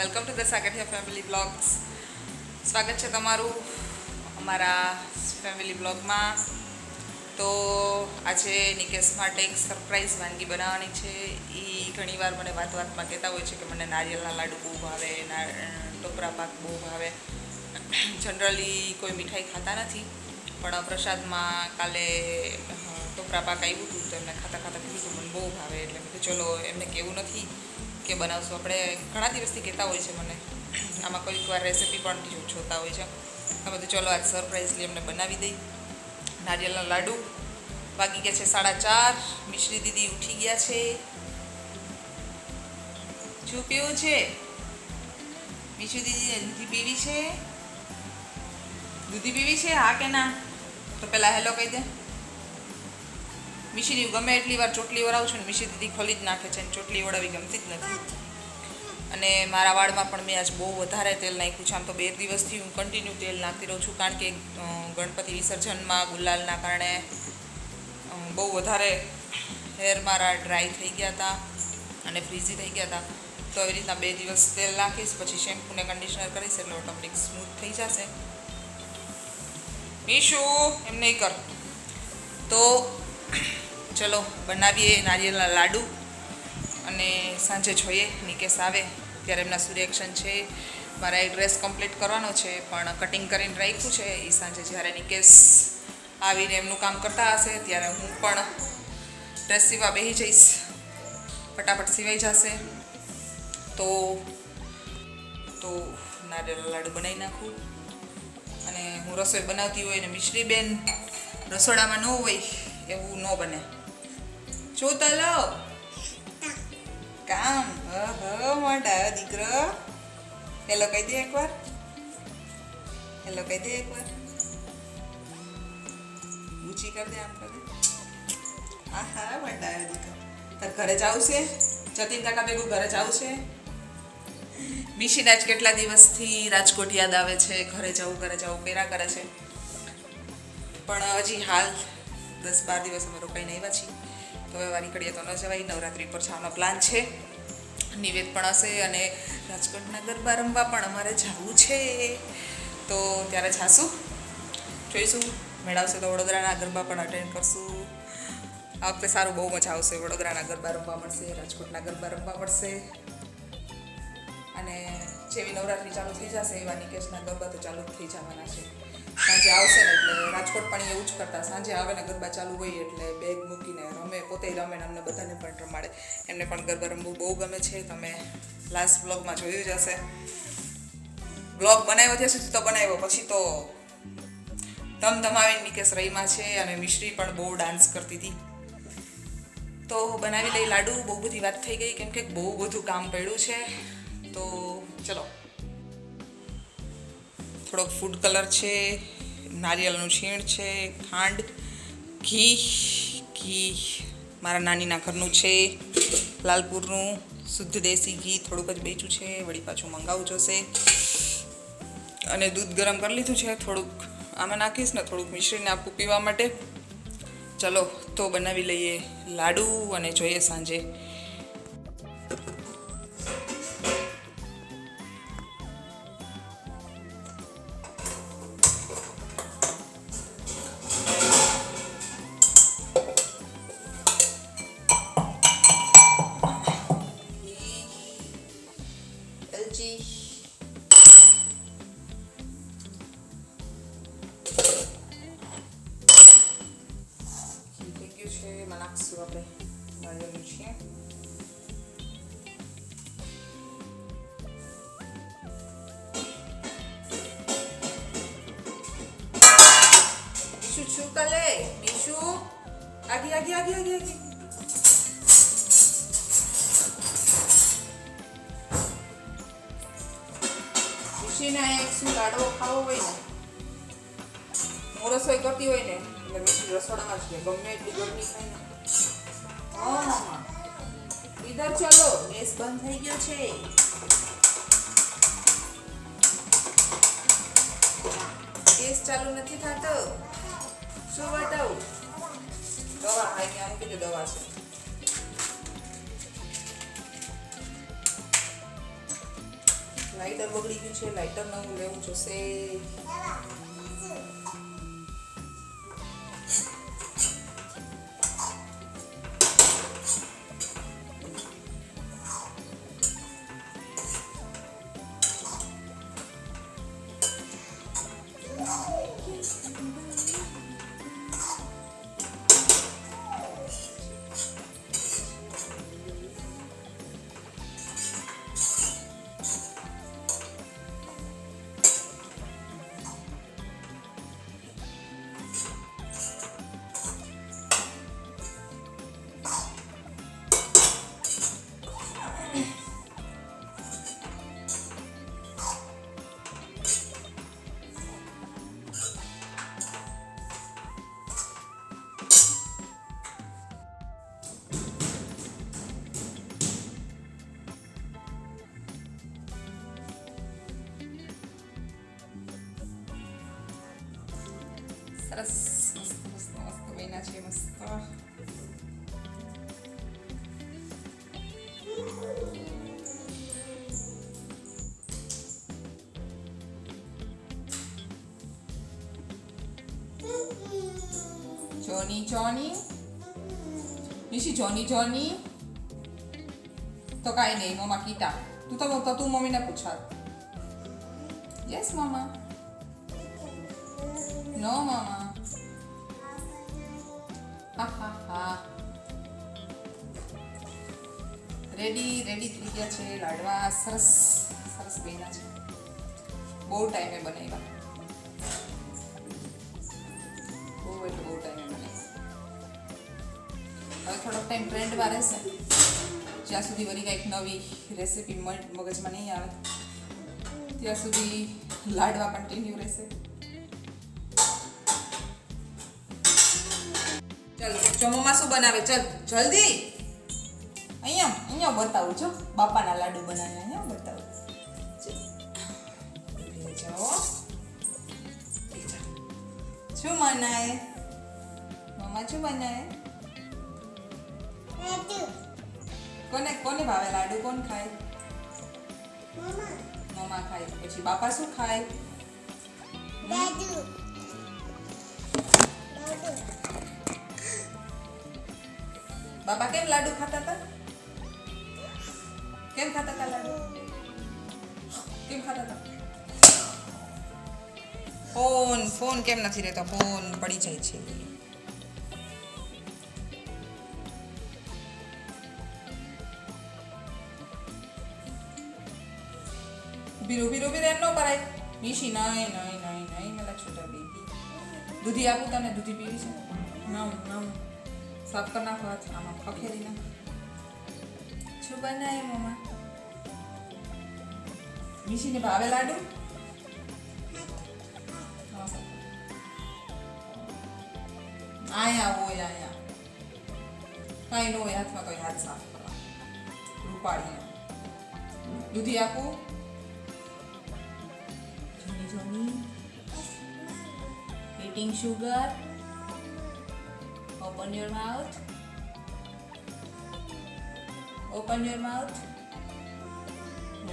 Welcome to the Sagathiya family blogs સ્વાગત છે તમારું અમારા ફેમિલી બ્લોગમાં તો આજે નિકેશ માટે એક સરપ્રાઈઝ વાનગી બનાવવાની છે એ ઘણીવાર મને વાત વાતમાં કહેતા હોય છે કે મને નારિયેળના લાડુ બહુ ભાવે ટોપરા પાક બહુ ભાવે. જનરલી કોઈ મીઠાઈ ખાતા નથી, પણ પ્રસાદમાં કાલે ટોપરા પાક આવ્યું હતું તો એમને ખાતા ખાતા કીધું હતું, મને બહુ ભાવે. એટલે મેં ચલો, એમને કેવું નથી કે બનાવશું. આપણે ઘણા દિવસથી કહેતા હોય છે મને. આમાં કોઈક વાર રેસીપી પણ જોતા હોય છે. આ તો ચલો, આજ સરપ્રાઈઝલી એમને બનાવી દઈ. નારિયેળના લાડુ. વાગી ગયા છે, સાડા ચાર, મિશ્રી દીદી ઉઠી ગયા છે. શું પીવું છે. મિશ્રી દીદી દૂધી પીવી છે. દૂધી પીવી છે? હા કે ના? તો પહેલાં હેલો કહી દે. મિશીની ગમે એટલી વાર ચોટલી વરાવું છું ને, મિશી દીદી ખોલી જ નાખે છે ને, ચોટલી વળાવી ગમતી જ નથી. અને મારા વાળમાં પણ મેં આજ બહુ વધારે તેલ નાખ્યું છે. આમ તો બે દિવસથી હું કન્ટિન્યુ તેલ નાખતી રહું છું, કારણ કે ગણપતિ વિસર્જનમાં ગુલાલના કારણે બહુ વધારે હેર મારા ડ્રાય થઈ ગયા હતા અને ફ્રીઝી થઈ ગયા હતા. તો આવી રીતના બે દિવસ તેલ નાખીશ, પછી શેમ્પૂને કન્ડિશનર કરીશ એટલે ઓટોમેટિક સ્મૂથ થઈ જશે. મીશુ એમ નહીં કર. તો ચલો બનાવીએ નારિયેળના લાડુ અને સાંજે જોઈએ, નિકેશ આવે ત્યારે એમના સૂર્યએક્શન છે. મારા એ ડ્રેસ કમ્પ્લીટ કરવાનો છે, પણ કટિંગ કરીને રાખ્યું છે. એ સાંજે જ્યારે નિકેશ આવીને એમનું કામ કરતા હશે, ત્યારે હું પણ ડ્રેસ સીવા બેસી જઈશ. ફટાફટ સિવાઈ જશે. તો તો નારિયેળના લાડુ બનાવી નાખું. અને હું રસોઈ બનાવતી હોય ને મિશ્રી બેન રસોડામાં ન હોય, એવું ન બને. જો તલો. કામ. હ મોટા દીકરો. હેલો કહી દે એકવાર. હેલો કહી દે એકવાર. ઊંચી કર દે આમ કરી દે. આહા, મોટા દીકરો. તાર ઘરે જ છે જતીન કાકા ભેગું ઘરે જ છે મિશીના જ કેટલા દિવસથી રાજકોટ યાદ આવે છે? ઘરે જવું ઘરે જવું પેરા કરે છે? પણ હજી હાલ દસ બાર દિવસ અમે રોકાઈને આવ્યા છીએ તો હવે નીકળીએ તો ન જવાય. નવરાત્રિ પર જવાનો પ્લાન છે. નિવેદ પણ હશે અને રાજકોટના ગરબા રમવા પણ અમારે જવું છે. તો ત્યારે જાશું. જોઈશું. મેળવશે તો વડોદરાના ગરબા પણ અટેન્ડ કરશું. આ વખતે સારું બહુ મજા આવશે. વડોદરાના ગરબા રમવા મળશે, રાજકોટના ગરબા રમવા મળશે. અને જેવી નવરાત્રી ચાલુ થઈ જશે, એવા નિકેશના ગરબા તો ચાલુ થઈ જવાના છે. સાંજે આવશે ને એટલે રાજકોટ પણ એવું જ કરતા, સાંજે આવે ને ગરબા ચાલુ હોય એટલે બેગ મૂકીને રમે, પોતે રમે ને અમને બધાને પણ રમાડે. એમને પણ ગરબા રમવું બહુ ગમે છે, તમે લાસ્ટ બ્લોગમાં જોયું જ હશે. બ્લોગ બનાવ્યો ત્યાં સુધી તો બનાવ્યો, પછી તો ધમધમાવીને નિકેશ રહીમાં છે અને મિશ્રી પણ બહુ ડાન્સ કરતી હતી. તો બનાવી લઈ લાડુ, બહુ બધી વાત થઈ ગઈ, કેમ કે બહુ બધું કામ પડ્યું છે. તો ચલો. થોડોક ફૂડ કલર છે, નારિયેળનું છીણ છે, ખાંડ, ઘી ઘી મારા નાનીના ઘરનું છે, લાલપુરનું, શુદ્ધ દેશી ઘી થોડુંક જ બેચું છે, વળી પાછું મંગાવવું જોશે અને દૂધ ગરમ કરી લીધું છે, થોડુંક આમાં નાખીશ ને થોડુંક મિશ્રીને આપું પીવા માટે. ચલો, તો બનાવી લઈએ લાડુ અને જોઈએ સાંજે છું કલે મીશુ આગી આગી આગી આગી આગી બંધ થઈ ગયો છે. ગેસ ચાલુ નથી થતો. શું બતાવું દવા ત્યાં મૂકી દે દવા લાઇટર બગડી ગયું છે લાઇટર નવું લેવું જોશે. મસ્ત મસ્ત મસ્ત બન્યા જોની Johnny? નિશી જોની જોની તો કાંઈ નહીં મમ્મા કીટા તું તો તો તું મમ્મીને પૂછાર yes mamma no mamma ready ready થઈ ગયા છે લાડવા. સરસ સરસ બન્યા છે. બહુ ટાઈમે બનાવ્યા. બહુ એટલે બહુ ટાઈમે બનાવ્યા. હવે થોડોક ટાઈમ ટ્રેન્ડમાં રહેશે. જ્યાં સુધી વળી કંઈક નવી રેસીપી મગજમાં નહીં આવે, ત્યાં સુધી લાડવા કન્ટિન્યુ રહેશે. ચાલો, જમવામાં શું બનાવે? ચલ, જલ્દી. અહીંયા. અહીંયા બતાવું છું બાપાના લાડુ બનાવ્યા અહીંયા બતાવું. શું બનાવે મમ્મા શું બનાવે કોને કોને ભાવે લાડુ? કોણ ખાય? મમ્મા. ખાય. પછી બાપા શું ખાય? બાપા કેમ લાડુ ખાતા હતા? કેમ ખાતા હતા લાડુ કેમ ખાતા હતા ફોન ફોન કેમ નથી રહેતો ફોન પડી જાય છે ઊભી ઊભી ઊભી એમ ન કરાય મિશી નહીં નહીં નહીં નહીં મેલા છોટા બેબી દૂધી આપું તને દૂધી પીવી છે નામ નામ સાફ કરી નાખો હાથ આમાં ખખેરી નાખ શું બનાવ્યું, મમ્મા? મિશીને ભાવે લાડુ. આયા હોય, આયા. કાંઈ ન હોય, હાથમાં તો હાથ સાફ કરવા. રૂપાડીને દૂધી આપું? Johnny Johnny eating sugar. Open your mouth. Open your mouth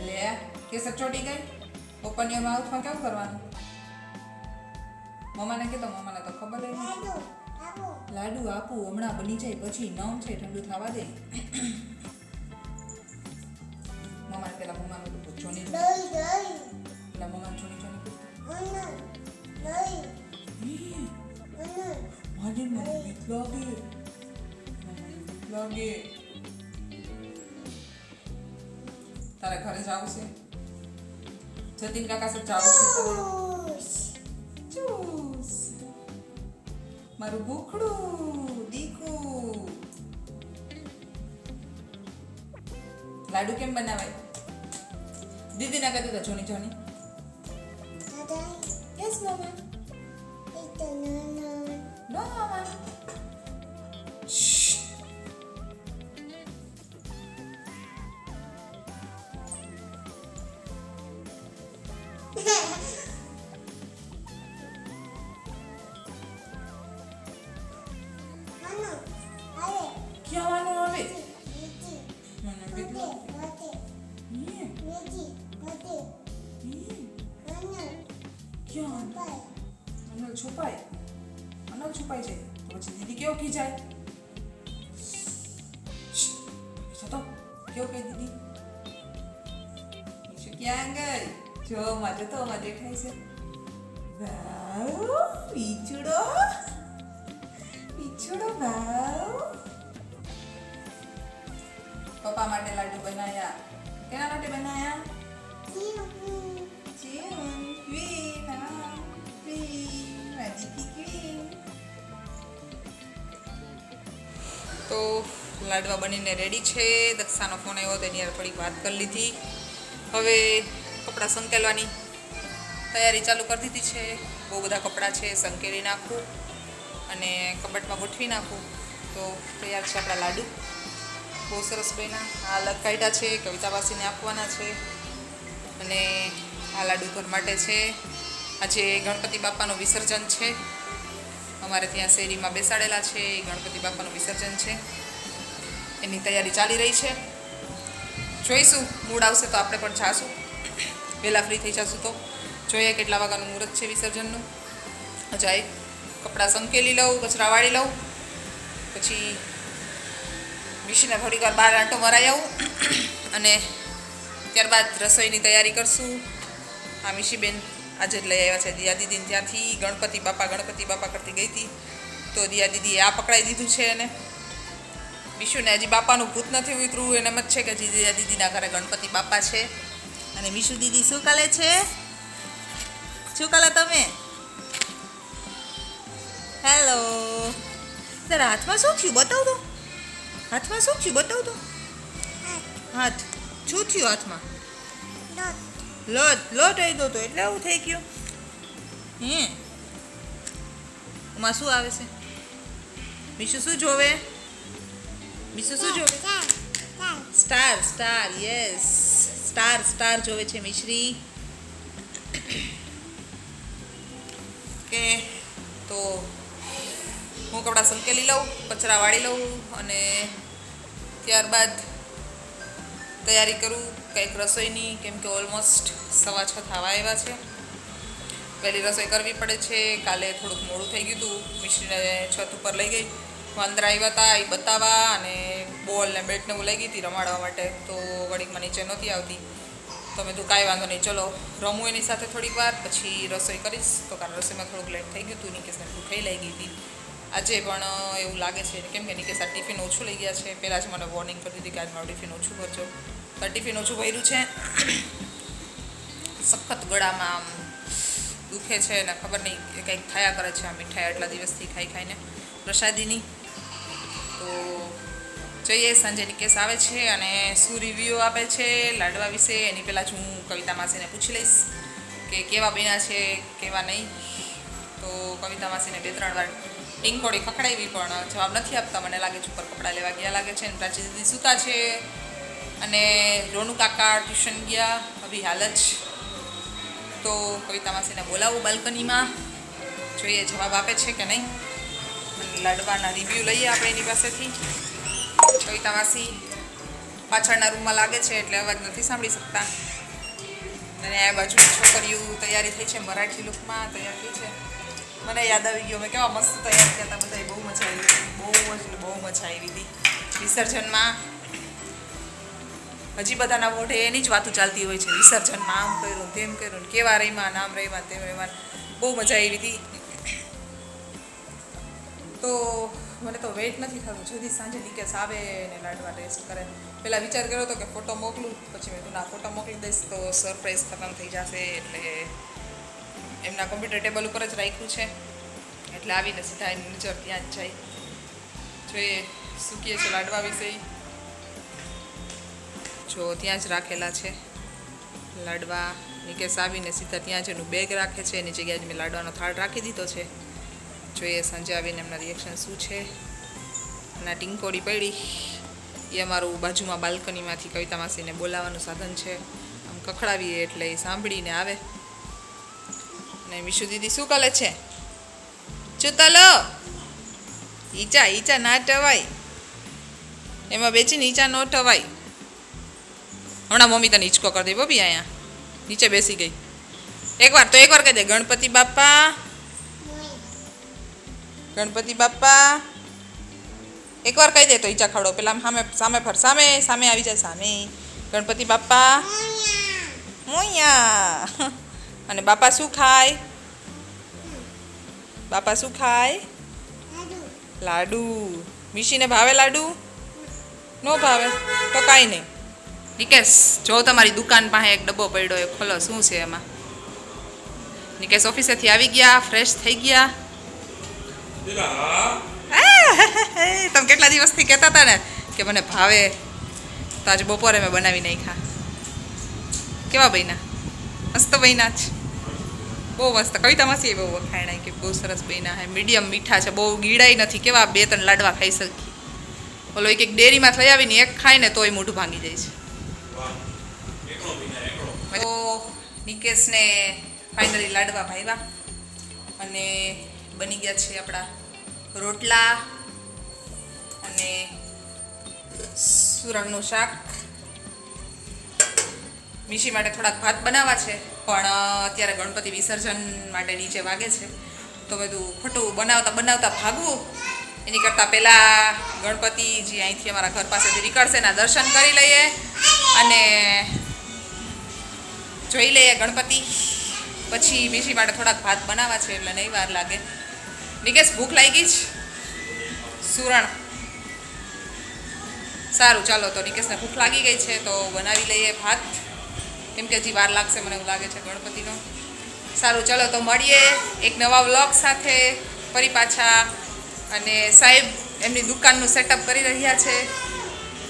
લે કેસર ચોટી ગઈ? ઓપન યોર માઉથમાં કેવું કરવાનું? મમ્માને કીધો મમ્માને તો ખબર જ નથી. લાડુ આપું હમણાં બની જાય પછી નમ છે ઠંડુ થવા દે. મમ્માને પેલા મમ્માનું કીધું જોની પેલા મમ્માને જોની જોની કીધું મને બીક લાગે. મને બીક લાગે. તારે ઘરે જવું છે જતીન કાકા સાથે જવું છે ચૂસ મારું ભૂખડું દીકુ લાડુ કેમ બનાવાય દીદીના કહેતું હતા Johnny Johnny yes mamma no mamma કેવું કહે દીદી ઈશુ ક્યાં ગઈ જો માં જતો માં દેખાય છે વાવ ઈચુડો ઈચુડો વાવ પપ્પા માટે લાડુ બનાયા કેના માટે બનાયા June, Queen, ah, Queen, Magic Queen. તો લાડવા બનીને રેડી છે. દક્ષાનો ફોન આવ્યો, તેની યાર થોડીક વાત કરી લીધી. હવે કપડાં સંકેલવાની તૈયારી ચાલુ કરી દીધી છે. બહુ બધા કપડાં છે, સંકેલી નાખું અને કબટમાં ગોઠવી નાખું. તો તૈયાર છે આપણા લાડુ. બહુ સરસ બન્યા. આ અલગ કાઢ્યા છે, કવિતાવાસીને આપવાના છે. અને આ લાડુ ઘર માટે છે. આજે ગણપતિ બાપાનું વિસર્જન છે. અમારે ત્યાં શેરીમાં બેસાડેલા છે. એ ગણપતિ બાપાનું વિસર્જન છે. એની તૈયારી ચાલી રહી છે. જોઈશું મૂડ આવશે તો આપણે પણ જાશું. વહેલા ફ્રી થઈ જશું તો. જોઈએ કેટલા વાગ્યાનું મુહૂર્ત છે વિસર્જનનું. જાય કપડાં સંકેલી લઉં, કચરા વાળી લઉં. પછી મિશીને થોડીક વાર બહાર આંટો મરાઈ આવું. અને ત્યારબાદ રસોઈની તૈયારી કરશું. આ મિશીબેન આજે જ લઈ આવ્યા છે દિયા દીદીને ત્યાંથી. ગણપતિ બાપા ગણપતિ બાપા કરતી ગઈ હતી. તો દિયા દીદીએ આ પકડાઈ દીધું છે એને. મીશુને હજી બાપાનું ભૂત નથી ઉતરવું, એને એમ જ છે કે હજી દીદીના ઘરે ગણપતિ બાપા છે. અને વિશુ દીદી શું કાલે છે? શું કાલે તમે? હેલો તારા હાથમાં શું થયું? બતાવ તો. હાથમાં શું થયું? બતાવ તો. હાથ. શું થયું હાથમાં? લોટ. લોટ આવી દો તો એટલે આવું થઈ ગયું. હે? એમાં શું આવે છે? મીશુ શું જોવે? મીશુ શું જોવે star star yes star star જોવે છે મિશ્રી. કે તો હું કપડાં સંકેલી લઉં કચરા વાળી લઉં અને ત્યારબાદ તૈયારી કરું કંઈક રસોઈની કેમ કે ઓલમોસ્ટ સવા છ થવા આવ્યા છે. પહેલી રસોઈ કરવી પડે છે કાલે થોડુંક મોડું થઈ ગયું હતું મિશ્રીને છત ઉપર લઈ ગઈ. હું અંદર આવ્યા હતા એ બતાવવા અને બોલ ને બેટને હું લઈ ગઈ હતી રમાડવા માટે. તો ઘડીકમાં નીચે નહોતી આવતી. તો મેં તું કાંઈ વાંધો નહીં, ચલો, રમું એની સાથે થોડીક વાર, પછી રસોઈ કરીશ. તો કારણ રસોઈમાં થોડુંક લેટ થઈ ગયું હતું નિકેશને ભૂખ લઈ ગઈ હતી. આજે પણ એવું લાગે છે, કેમ કે નિકેશ આ ટિફિન ઓછું લઈ ગયા છે. પહેલાં જ મને વોર્નિંગ કરી દીધી કે આજ મારું ટિફિન ઓછું ભરજો. તો ટિફિન ઓછું ભર્યું છે. સખત ગળામાં આમ દુખે છે અને ખબર નહીં કંઈક થયા કરે છે આ મીઠાઈ આટલા દિવસથી ખાઈ ખાઈને. પ્રસાદીની તો જોઈએ સંજય નિકેશ આવે છે અને શું રિવ્યૂ આપે છે, લાડવા વિશે, એની પહેલાં જ હું કવિતા માસીને પૂછી લઈશ કે કેવા બન્યા છે, કેવા નહીં. તો કવિતા માસીને બે ત્રણ વાર ટીંકોડી ખખડાવી, પણ જવાબ નથી આપતા. મને લાગે છે ઉપર કપડાં લેવા ગયા લાગે છે. અને પ્રાચી દીદી સૂતા છે અને રોનુ કાકા ટ્યુશન ગયા. અભી હાલ જ. તો કવિતા માસીને બોલાવું બાલ્કનીમાં. જોઈએ, જવાબ આપે છે કે નહીં. લાડવાના રિવ્યૂ લઈએ આપણે એની પાસેથી. કવિતા માસી પાછળના રૂમમાં લાગે છે એટલે અવાજ નથી સાંભળી શકતા. અને આ બાજુ છોકરીઓ તૈયારી થઈ છે મરાઠી લુકમાં, તૈયાર થઈ છે. મને યાદ આવી ગયો મેં કેવા મસ્ત તૈયાર થયા હતા બધા બહુ મજા આવી બહુ જ બહુ મજા આવી હતી. વિસર્જનમાં હજી બધાના મોઢે એની જ વાતો ચાલતી હોય છે. વિસર્જનમાં આમ કર્યું, તેમ કર્યું કેવા રહીમાં નામ રહીમાં તેમ રહીમાં બહુ મજા આવી હતી. તો મને તો વેઇટ નથી થતું. જલ્દી સાંજે નિકેશ આવે ને લાડવા ટેસ્ટ કરે. પહેલાં વિચાર કર્યો હતો કે ફોટો મોકલું, પછી મેં ના ફોટો મોકલી દઈશ તો સરપ્રાઈઝ ખતમ થઈ જશે. એટલે એમના કોમ્પ્યુટર ટેબલ ઉપર જ રાખ્યું છે. એટલે આવીને સીધા એની નજર ત્યાં જ જાય. જોઈએ, શું કહે છે લાડવા વિશે. જો, ત્યાં જ રાખેલા છે. લાડવા. નિકેશ આવીને સીધા ત્યાં જ એનું બેગ રાખે છે. એની જગ્યાએ મેં લાડવાનો થાળ રાખી દીધો છે. જોઈએ, સાંજે આવીને એમના રિએક્શન શું છે. અને ટીંકોડી પડી. એ અમારું બાજુમાં બાલ્કનીમાંથી કવિતા માસીને બોલાવવાનું સાધન છે. આમ કખડાવીએ એટલે એ સાંભળીને આવે. ને મિશુ દીદી શું કરે છે? ચૂતલો ઈચા ઈચા ના ટવાય. એમાં બેચીને ઈચા ન ટવાય. હમણાં મમ્મી તને હિંચકો કરી દે બોબી અહીંયા. નીચે બેસી ગઈ. એકવાર તો એકવાર કહી દે, ગણપતિ બાપા ગણપતિ બાપા એકવાર કહી દે તો ઈચા ખડો પેલા સામે સામે ફર. સામે સામે આવી જાય, સામે. ગણપતિ બાપા મોયા અને બાપા શું ખાય? બાપા શું ખાય? લાડુ. મિશીને ભાવે લાડુ? નો ભાવે. તો કાંઈ નહીં. નિકેશ, જો તમારી દુકાન પાસે એક ડબ્બો પડ્યો, એ ખોલો. શું છે એમાં? નિકેશ ઓફિસેથી આવી ગયા, ફ્રેશ થઈ ગયા. તમે કેટલા દિવસથી કહેતા હતા ને કે મને ભાવે, તો આજે બપોરે મેં બનાવી નાખ્યા. કેવા બન્યા? મસ્ત બન્યા જ. બહુ મસ્ત. કવિતામાંથી બહુ વખાણાય કે બહુ સરસ બન્યા હે. મીડિયમ મીઠા છે. બહુ ગીડાઈ નથી. કેવા બે ત્રણ લાડવા ખાઈ શકી ઓલો એક એક ડેરીમાં થઈ આવીને એક ખાય ને તોય મોઢું ભાંગી જાય છે. તો નિકેશને ફાઇનલી લાડવા ભાવ્યા. અને બની ગયા છે આપણા રોટલા અને સુરણનું શાક. મીશી માટે થોડાક ભાત બનાવવા છે, પણ અત્યારે ગણપતિ વિસર્જન માટે નીચે વાગે છે. તો બધું ખોટું બનાવતા બનાવતા ભાગવું એની કરતાં પહેલાં ગણપતિજી અહીંથી અમારા ઘર પાસેથી નીકળશે એના દર્શન કરી લઈએ અને જોઈ લઈએ ગણપતિ. પછી મીશી માટે થોડાક ભાત બનાવવા છે, એટલે નહીં વાર લાગે. નિકેશ, ભૂખ લાગી જ? સુરણ. સારું, ચાલો તો નિકેશને ભૂખ લાગી ગઈ છે તો બનાવી લઈએ ભાત. કેમ કે હજી વાર લાગશે મને એવું લાગે છે ગણપતિનો. સારું, ચાલો તો મળીએ એક નવા વ્લોગ સાથે ફરી પાછા. અને સાહેબ એમની દુકાનનું સેટઅપ કરી રહ્યા છે.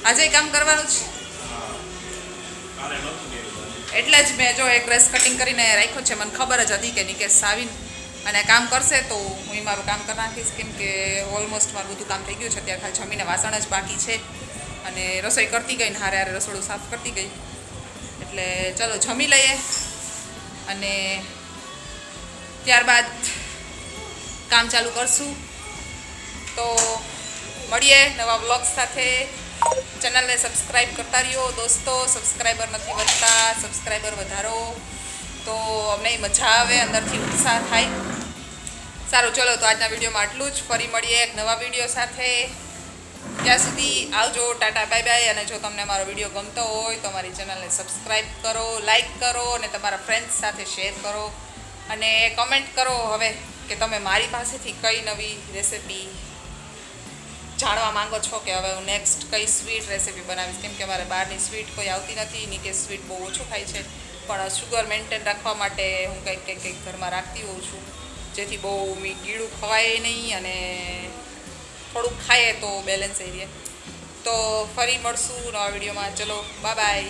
આજે કામ કરવાનું છે? એટલે જ મેં જો એક ડ્રેસ કટિંગ કરીને રાખ્યો છે, મને ખબર જ હતી કે નિકેશ આવીને અને કામ કરશે તો હું મારું કામ કરી નાખીશ, કેમ કે ઓલમોસ્ટ મારું બધું કામ થઈ ગયું છે, અત્યારે ખાલી જમીને વાસણ જ બાકી છે અને રસોઈ કરતી ગઈ ને હારે હારે રસોડું સાફ કરતી ગઈ. એટલે ચલો જમી લઈએ અને ત્યારબાદ કામ ચાલુ કરશું. તો મળીએ નવા વ્લોગ સાથે. ચેનલને સબસ્ક્રાઈબ કરતા રહ્યો દોસ્તો સબસ્ક્રાઈબર નથી વધતા સબસ્ક્રાઈબર વધારો. તો અમને મજા આવે, અંદરથી ઉત્સાહ થાય. સારું, ચલો તો આજના વિડીયોમાં આટલું જ. ફરી મળીએ એક નવા વીડિયો સાથે. ત્યાં સુધી આવજો. Tata, bye bye. અને જો તમને મારો વીડિયો ગમતો હોય, તો મારી ચેનલને સબસ્ક્રાઈબ કરો લાઈક કરો, અને તમારા ફ્રેન્ડ્સ સાથે શેર કરો. અને કમેન્ટ કરો હવે કે તમે મારી પાસેથી કઈ નવી રેસિપી જાણવા માંગો છો કે હવે હું નેક્સ્ટ કઈ સ્વીટ રેસિપી બનાવીશ? કેમ કે મારે બહારની સ્વીટ કોઈ આવતી નથી. નીકે સ્વીટ બહુ ઓછું ખાય છે. પણ શુગર મેન્ટેન રાખવા માટે હું કંઈક કંઈક કંઈક ઘરમાં રાખતી હોઉં છું. જેથી બહુ મી ગીળું ખવાય નહીં અને થોડુંક ખાઈએ તો બેલેન્સ રહે. તો ફરી મળશું નવા વિડીયોમાં. ચલો બાય બાય